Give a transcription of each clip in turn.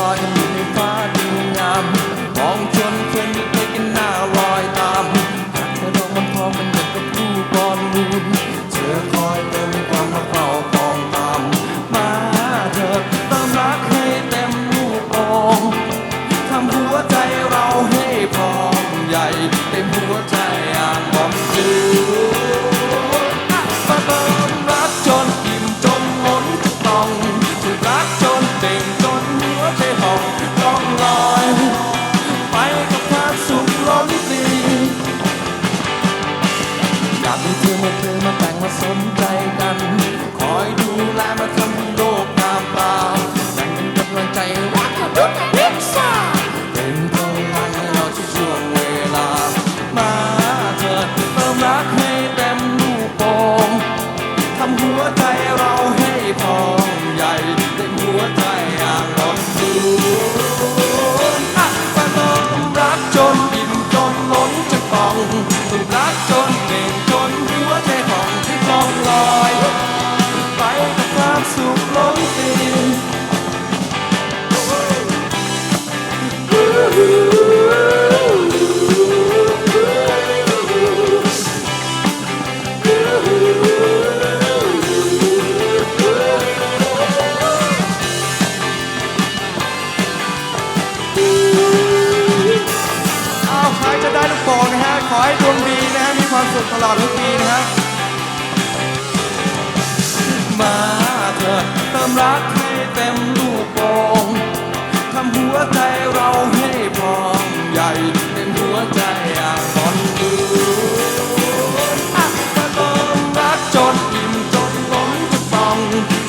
ลอยในฟ้าดีงามมองจนเพลินากให้เธอมาเธอมาแต่งมาสนใจกัน คอยดูแลมาทำโลกงามเปล่าแบ่งเป็นกำลังใจรักกับรถเล็กซ่าเป็นพลังให้เราทุกช่วงเวลา มาเถิดเติมรักให้เต็มรูปโปงทำหัวใจเราให้พองใหญ่เต็หัวใจอยากลองดูอักประรักจนอิ่มจนล้นจะกล่องถูกรักจนเก่งุขล้นสิ้นเอาใคจะได้ลูกป่นะฮะ ขอให้ดวงดีนะฮะ มีความสุขตลอดทุกปีนะฮะำรักให้เต็มลูกโป่งทำหัวใจเราให้พองใหญ่เต็มหัวใจอ่ากบอลดูอักกลมรักจนอิ่มจนล้นจะฟอง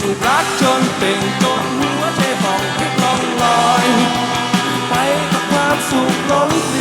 จูบรักจนเป่งจนหัวใจฟองคิดลองลอย ไปกับความสุขล้นเปลี่ยน